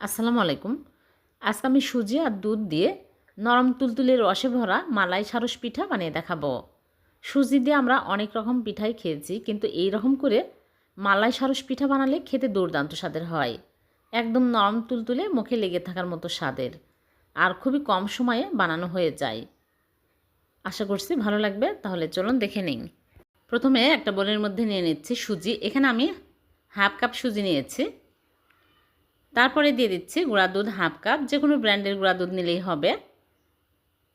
আসসালামু আলাইকুম। আজকে আমি সুজি আর দুধ দিয়ে নরম তুলতুলে রসে ভরা মালাই সারস পিঠা বানিয়ে দেখাবো। সুজি দিয়ে আমরা অনেক রকম পিঠাই খেয়েছি, কিন্তু এই রকম করে মালাই সারস পিঠা বানালে খেতে দুর্দান্ত স্বাদের হয়। একদম নরম তুলতুলে মুখে লেগে থাকার মতো স্বাদের, আর খুবই কম সময়ে বানানো হয়ে যায়। আশা করছি ভালো লাগবে, তাহলে চলুন দেখে নিন প্রথমে একটা বোলের মধ্যে নিয়ে নিচ্ছি সুজি। এখানে আমি হাফ কাপ সুজি নিয়েছি। তারপরে দিয়ে দিচ্ছি গুঁড়া দুধ হাফ কাপ, যে কোনো ব্র্যান্ডের গুঁড়া দুধ নিলেই হবে।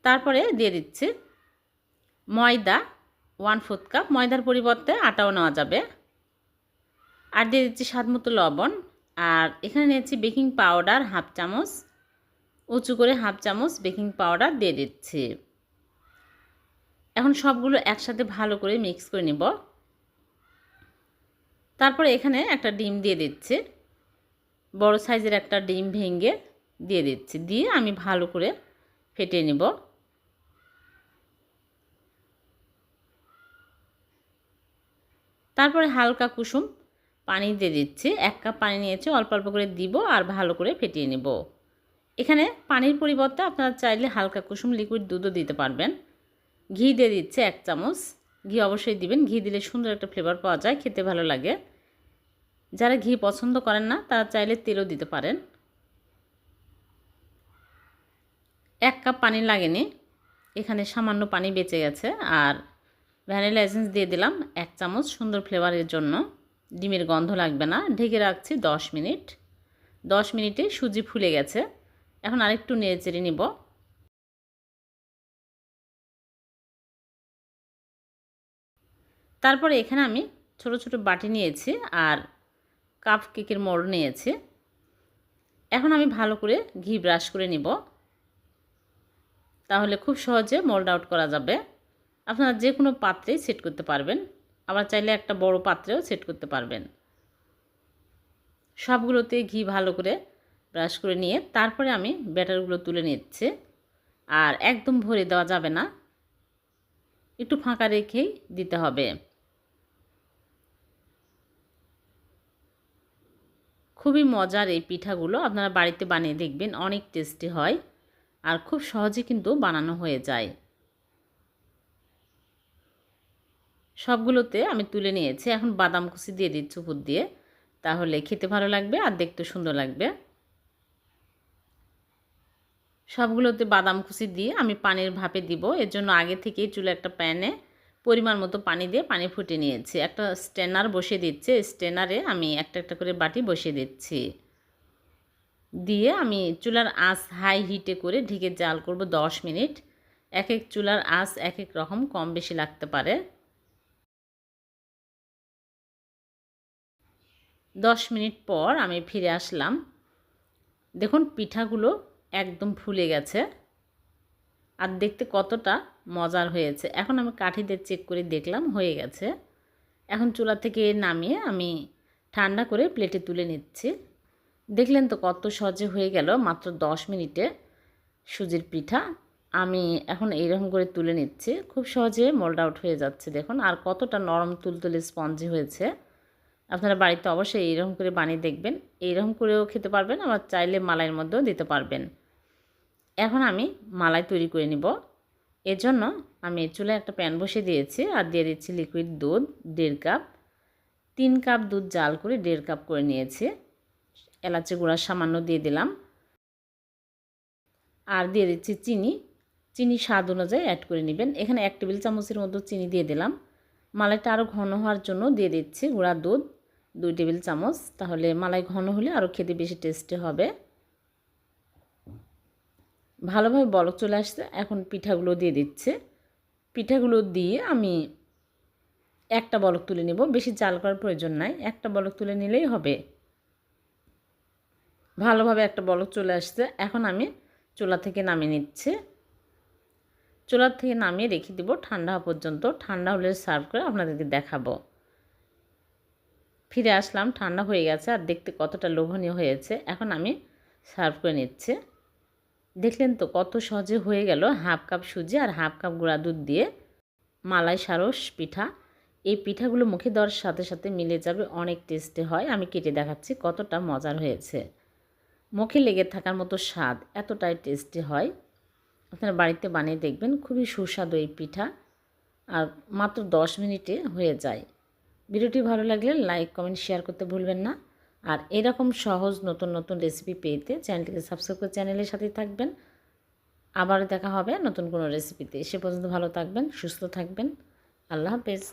তারপরে দিয়ে দিচ্ছি ময়দা ওয়ান ফোর্থ কাপ, ময়দার পরিবর্তে আটাও নেওয়া যাবে। আর দিয়ে দিচ্ছি স্বাদ মতো লবণ, আর এখানে নিয়েছি বেকিং পাউডার হাফ চামচ, উঁচু করে হাফ চামচ বেকিং পাউডার দিয়ে দিচ্ছি। এখন সবগুলো একসাথে ভালো করে মিক্স করে নিব। তারপরে এখানে একটা ডিম দিয়ে দিচ্ছি। বড় সাইজের একটা ডিম ভেঙে দিয়ে দিচ্ছি। দিয়ে আমি ভালো করে ফেটিয়ে নেব। তারপরে হালকা কুসুম পানি দিয়ে দিচ্ছি। এক কাপ পানি নিয়েছি, অল্প অল্প করে দিব আর ভালো করে ফেটিয়ে নেব। এখানে পানির পরিবর্তে আপনারা চাইলে হালকা কুসুম লিকুইড দুধও দিতে পারবেন। ঘি দিয়ে দিচ্ছে এক চামচ। ঘি অবশ্যই দিবেন। ঘি দিলে সুন্দর একটা ফ্লেভার পাওয়া যায়, খেতে ভালো লাগে। যারা ঘি পছন্দ করেন না, তারা চাইলে তেলও দিতে পারেন। এক কাপ পানি লাগেনি, এখানে সামান্য পানি বেঁচে গেছে, আর ভ্যানিলা এসেন্স দিয়ে দিলাম এক চামচ সুন্দর ফ্লেভারের জন্য। ডিমের গন্ধ লাগবে না, ঢেকে রাখছি দশ মিনিট। দশ মিনিটে সুজি ফুলে গেছে। এখন আরেকটু নেড়ে চেড়ে নিব। তারপরে এখানে আমি ছোট ছোট বাটি নিয়েছি, আর কাপ কেকের মোড় নিয়েছি। এখন আমি ভালো করে ঘি ব্রাশ করে নিব। তাহলে খুব সহজে মোল্ড আউট করা যাবে। আপনারা যে কোনো পাত্রেই সেট করতে পারবেন। আবার চাইলে একটা বড় পাত্রেও সেট করতে পারবেন। সবগুলোতে ঘি ভালো করে ব্রাশ করে নিয়ে তারপরে আমি ব্যাটারগুলো তুলে নিচ্ছি। আর একদম ভরে দেওয়া যাবে না। একটু ফাঁকা রেখেই দিতে হবে। খুবই মজার এই পিঠাগুলো আপনারা বাড়িতে বানিয়ে দেখবেন, অনেক টেস্টি হয় আর খুব সহজে কিন্তু বানানো হয়ে যায়। সবগুলোতে আমি তুলে নিয়েছি, এখন বাদাম কুচি দিয়ে দিচ্ছি উপর দিয়ে, তাহলে খেতে ভালো লাগবে আর দেখতে সুন্দর লাগবে। সবগুলোতে বাদাম কুচি দিয়ে আমি পানির ভাপে দিব, এর জন্য আগে থেকেই চুলে একটা প্যানে পরিমাণ মতো পানি দিয়ে পানি ফুটে নিয়েছি। একটা স্টেনার বসিয়ে দিচ্ছে। স্টেনারে আমি একটা একটা করে বাটি বসিয়ে দিচ্ছি। দিয়ে আমি চুলার আঁচ হাই হিটে করে ঢেকে জাল করব দশ মিনিট। এক এক চুলার আঁচ এক এক রকম কম বেশি লাগতে পারে। দশ মিনিট পর আমি ফিরে আসলাম। দেখুন, পিঠাগুলো একদম ফুলে গেছে। আর দেখতে কতটা মজার হয়েছে। এখন আমি কাঠিতে চেক করে দেখলাম, হয়ে গেছে। এখন চুলা থেকে নামিয়ে আমি ঠান্ডা করে প্লেটে তুলে নিচ্ছি। দেখলেন তো কত সহজে হয়ে গেল, মাত্র দশ মিনিটে সুজির পিঠা। আমি এখন এইরকম করে তুলে নিচ্ছি। খুব সহজে মোল্ড আউট হয়ে যাচ্ছে, দেখুন। আর কতটা নরম তুলতুলে স্পঞ্জি হয়েছে। আপনারা বাড়িতে অবশ্যই এইরকম করে বানিয়ে দেখবেন। এইরকম করেও খেতে পারবেন, আবার চাইলে মালাইয়ের মধ্যেও দিতে পারবেন। এখন আমি মালাই তৈরি করে নিব। এর জন্য আমি চুলে একটা প্যান বসে দিয়েছি আর দিয়ে দিচ্ছি লিকুইড দুধ, দেড় কাপ। তিন কাপ দুধ জাল করে দেড় কাপ করে নিয়েছি। এলাচি গুঁড়া সামান্য দিয়ে দিলাম। আর দিয়ে দিচ্ছি চিনি। চিনি স্বাদ অনুযায়ী অ্যাড করে নেবেন। এখানে এক টেবিল চামচের মতো চিনি দিয়ে দিলাম। মালাইটা আরও ঘন হওয়ার জন্য দিয়ে দিচ্ছি গুঁড়া দুধ, দুই টেবিল চামচ। তাহলে মালাই ঘন হলে আরও খেতে বেশি টেস্টি হবে। ভালোভাবে বলক চলে আসছে। এখন পিঠাগুলো দিয়ে দিচ্ছে। পিঠাগুলো দিয়ে আমি একটা বলক তুলে নেব। বেশি চাল করার প্রয়োজন নাই। একটা বলক তুলে নিলেই হবে। ভালোভাবে একটা বলক চলে আসছে। এখন আমি চোলা থেকে নামিয়ে নিচ্ছে। চুলার থেকে নামিয়ে রেখে দিব ঠান্ডা হওয়া পর্যন্ত। ঠান্ডা হলে সার্ভ করে আপনাদেরকে দেখাবো। ফিরে আসলাম। ঠান্ডা হয়ে গেছে। আর দেখতে কতটা লোভনীয় হয়েছে। এখন আমি সার্ভ করে নিচ্ছে। দেখলেন তো কত সহজে হয়ে গেল হাফ কাপ সুজি আর হাফ কাপ গুঁড়া দুধ দিয়ে মালাই সারস পিঠা। এই পিঠাগুলো মুখে দেওয়ার সাথে সাথে মিলে যাবে, অনেক টেস্টে হয়। আমি কেটে দেখাচ্ছি কতটা মজার হয়েছে। মুখে লেগে থাকার মতো স্বাদ এতটাই টেস্টি হয়। আপনারা বাড়িতে বানিয়ে দেখবেন, খুবই সুস্বাদু এই পিঠা। আর মাত্র দশ মিনিটে হয়ে যায়। ভিডিওটি ভালো লাগলে লাইক, কমেন্ট, শেয়ার করতে ভুলবেন না। আর এরকম সহজ নতুন নতুন রেসিপি পেতে চ্যানেলটিকে সাবস্ক্রাইব করে চ্যানেলের সাথেই থাকবেন। আবার দেখা হবে নতুন কোনো রেসিপিতে সে পর্যন্ত ভালো থাকবেন, সুস্থ থাকবেন। আল্লাহ হাফেজ।